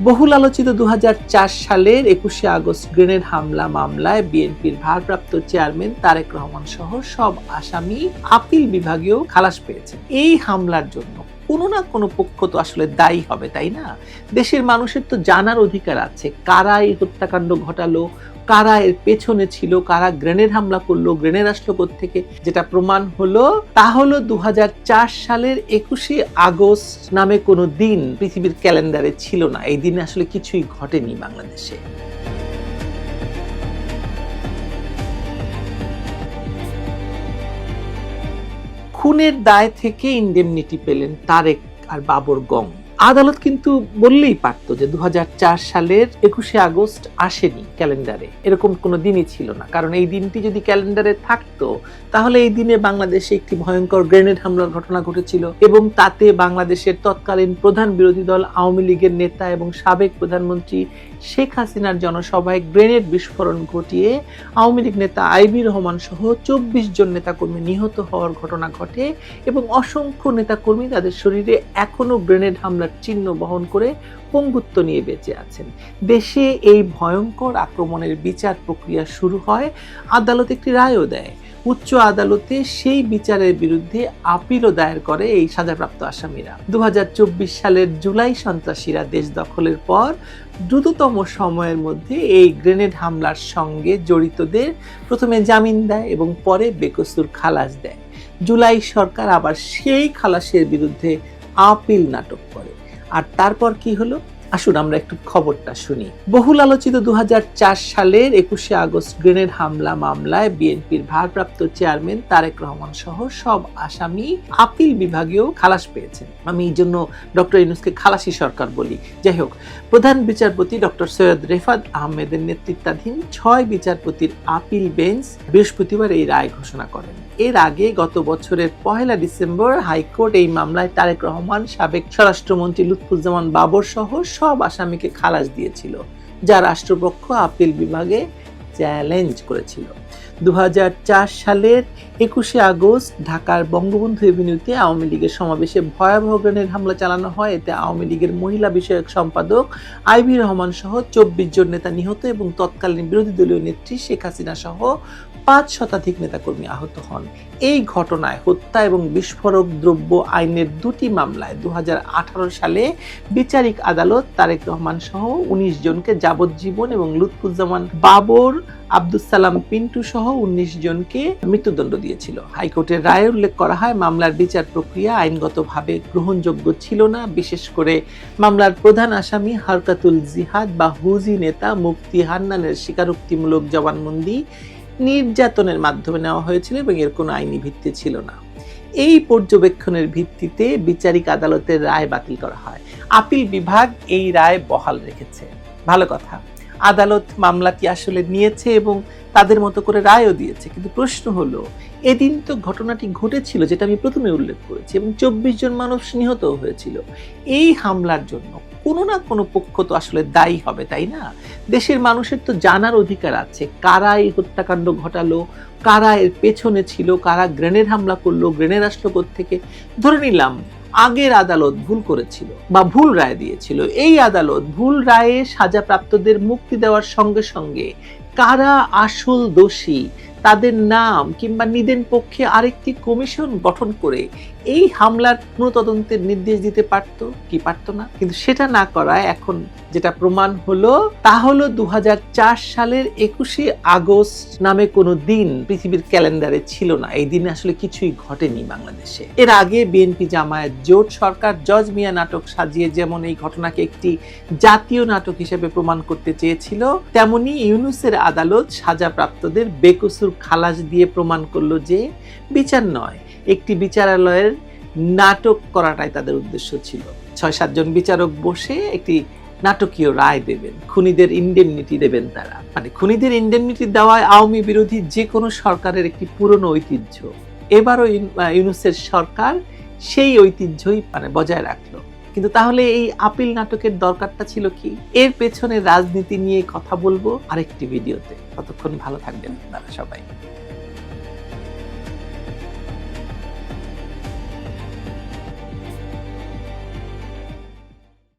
বহুল আলোচিত দু সালের একুশে আগস্ট গ্রেনেড হামলা মামলায় বিএনপির ভারপ্রাপ্ত চেয়ারম্যান তারেক রহমান সহ সব আসামি আপিল বিভাগীয় খালাস পেয়েছে। এই হামলার জন্য কোনো না কোনো পক্ষ তো আসলে দায়ী হবে, তাই না? দেশের মানুষের তো জানার অধিকার আছে কারা এই হত্যাকাণ্ড ঘটালো কারা এর পেছনে ছিল, কারা গ্রেনেড হামলা করল, গ্রেনেড আসলো থেকে যেটা প্রমাণ হলো, তা হলো দু হাজার চার সালের একুশে আগস্ট নামে কোনো দিন পৃথিবীর ক্যালেন্ডারে ছিল না। এই দিনে আসলে কিছুই ঘটেনি বাংলাদেশে। খুনের দায় থেকে ইন্ডেমনিটি পেলেন তারেক আর বাবর গং। আদালত কিন্তু বললেই পারতো যে দু হাজার চার সালের একুশে আগস্ট আসেনি ক্যালেন্ডারে। এরকম কোনো দিনই ছিল না। কারণ এই দিনটি যদি ক্যালেন্ডারে থাকতো, তাহলে এই দিনে বাংলাদেশে একটি ভয়ঙ্কর গ্রেনেড হামলার ঘটনা ঘটেছিল এবং তাতে বাংলাদেশের তৎকালীন প্রধান বিরোধী দল, আওয়ামী লীগের নেতা এবং সাবেক প্রধানমন্ত্রী শেখ হাসিনার জনসভায় গ্রেনেড বিস্ফোরণ ঘটিয়ে আওয়ামী লীগ নেতা আইবি রহমান সহ চব্বিশ জন নেতাকর্মী নিহত হওয়ার ঘটনা ঘটে এবং অসংখ্য নেতাকর্মী তাদের শরীরে এখনও গ্রেনেড হামলার চিহ্ন বহন করে পঙ্গুত্ব নিয়ে বেঁচে আছেন। দেশে এই ভয়ঙ্কর আক্রমণের বিচার প্রক্রিয়া শুরু হয়, আদালত একটি রায়ও দেয়। উচ্চ আদালতে সেই বিচারের বিরুদ্ধে আপিলও দায়ের করে এই সাজাপ্রাপ্ত আসামিরা। দু সালের জুলাই সন্ত্রাসীরা দেশ দখলের পর দ্রুততম সময়ের মধ্যে এই গ্রেনেড হামলার সঙ্গে জড়িতদের প্রথমে জামিন দেয় এবং পরে বেকসুর খালাস দেয়। জুলাই সরকার আবার সেই খালাসের বিরুদ্ধে আপিল নাটক করে। আর তারপর কি হলো? আসুন, আমরা একটু খবরটা শুনি। বহুল আলোচিত দুহাজার চার সালের একুশে আগস্ট গ্রেনেড হামলা মামলায় বিএনপির ভারপ্রাপ্ত চেয়ারম্যান তারেক রহমান সহ সব আসামি আপিল বিভাগেও খালাস পেয়েছেন। আমি এই জন্য ডক্টর ইউনুসকে খালাসি সরকার বলি। যাই হোক, প্রধান বিচারপতি ডক্টর সৈয়দ রেফাত আহমেদের নেতৃত্বাধীন ছয় বিচারপতির আপিল বেঞ্চ বৃহস্পতিবার এই রায় ঘোষণা করেন। এর আগে গত বছরের পহেলা ডিসেম্বর হাইকোর্ট এই মামলায় তারেক রহমান, সাবেক স্বরাষ্ট্রমন্ত্রী লুৎফুজ্জামান বাবর সহ সব আসামিকে খালাস দিয়েছিল যা রাষ্ট্রপক্ষ আপিল বিভাগে চ্যালেঞ্জ করেছিল। দু হাজার চার সালের একুশে আগস্ট ঢাকার বঙ্গবন্ধু এভিনিউতে আওয়ামী লীগের সমাবেশে ভয়াবহ গ্রেনেড হামলা চালানো হয়। এতে আওয়ামী লীগের মহিলা বিষয়ক সম্পাদক আইভি রহমান সহ চব্বিশ জন নেতা নিহত এবং তৎকালীন বিরোধী দলীয় নেত্রী শেখ হাসিনা সহ পাঁচ শতাধিক নেতাকর্মী আহত হন। এই ঘটনায় হত্যা এবং বিস্ফোরক দ্রব্য আইনের দুটি মামলায় দু হাজার আঠারো সালে বিচারিক আদালত তারেক রহমান সহ উনিশ জনকে যাবজ্জীবন এবং লুৎফুজ্জামান বাবর আব্দুল সালাম, পিন্টু সহ উনিশ জনকে মৃত্যুদণ্ড দিয়েছিল। হাইকোর্টের রায়ে উল্লেখ করা হয়, মামলার বিচার প্রক্রিয়া আইনগতভাবে গ্রহণযোগ্য ছিল না। বিশেষ করে মামলার প্রধান আসামি হারকাতুল জিহাদ বা হুজি নেতা মুফতি হান্নানের স্বীকারোক্তিমূলক জবানবন্দি নির্যাতনের মাধ্যমে নেওয়া হয়েছিল এবং এর কোনো আইনি ভিত্তি ছিল না। এই পর্যবেক্ষণের ভিত্তিতে বিচারিক আদালতের রায় বাতিল করা হয়। আপিল বিভাগ এই রায় বহাল রেখেছে। ভালো কথা। আদালত মামলাটি আসলে নিয়েছে এবং তাদের মতো করে রায়ও দিয়েছে। কিন্তু প্রশ্ন হলো, এদিন তো ঘটনাটি ঘটেছিল যেটা আমি প্রথমে উল্লেখ করেছি এবং চব্বিশ জন মানুষ নিহত হয়েছিল। এই হামলার জন্য কোনো না কোনো পক্ষ তো আসলে দায়ী হবে, তাই না? দেশের মানুষের তো জানার অধিকার আছে, কারা এই হত্যাকাণ্ড ঘটালো, কারা এর পেছনে ছিল, কারা গ্রেনেড হামলা করল, গ্রেনেড আসলো থেকে ধরে নিলাম আগের আদালত ভুল করেছিল বা ভুল রায় দিয়েছিল। এই আদালত ভুল রায়ে সাজাপ্রাপ্তদের মুক্তি দেওয়ার সঙ্গে সঙ্গে কারা আসল দোষী তাদের নাম কিংবা নিদেন পক্ষে আরেকটি কমিশন গঠন করে এই হামলার পুনঃতদন্তের নির্দেশ দিতে পারতো কি পারতো না? কিন্তু সেটা না করায় এখন যেটা প্রমাণ হলো, তা হলো দু সালের একুশে আগস্ট নামে কোনো দিন পৃথিবীর ক্যালেন্ডারে ছিল না। এই দিনে আসলে কিছুই ঘটেনি বাংলাদেশে। এর আগে বিএনপি জামায়াত জোট সরকার জজ মিয়া নাটক সাজিয়ে যেমন এই ঘটনাকে একটি জাতীয় নাটক হিসেবে প্রমাণ করতে চেয়েছিল, তেমনি ইউনুসের আদালত সাজাপ্রাপ্তদের বেকসুর খালাস দিয়ে প্রমাণ করল যে বিচার নয়, একটি বিচারালয়ের নাটক করাটাই তাদের উদ্দেশ্য ছিল। ছয় সাতজন বিচারক বসে একটি নাটকীয় রায় দেবেন। খুনিদের ইন্ডেমনিটি দেবেন তারা। মানে খুনিদের ইন্ডেমনিটি দেওয়ায় আওয়ামী বিরোধী যে কোনো সরকারের একটি পুরনো ঐতিহ্য। এবারও ইউনুসের সরকার সেই ঐতিহ্যই মানে বজায় রাখল। কিন্তু তাহলে এই আপিল নাটকের দরকারটা ছিল কি? এর পেছনে রাজনীতি নিয়ে কথা বলব আরেকটি ভিডিওতে। ততক্ষণ ভালো থাকবেন আপনারা সবাই।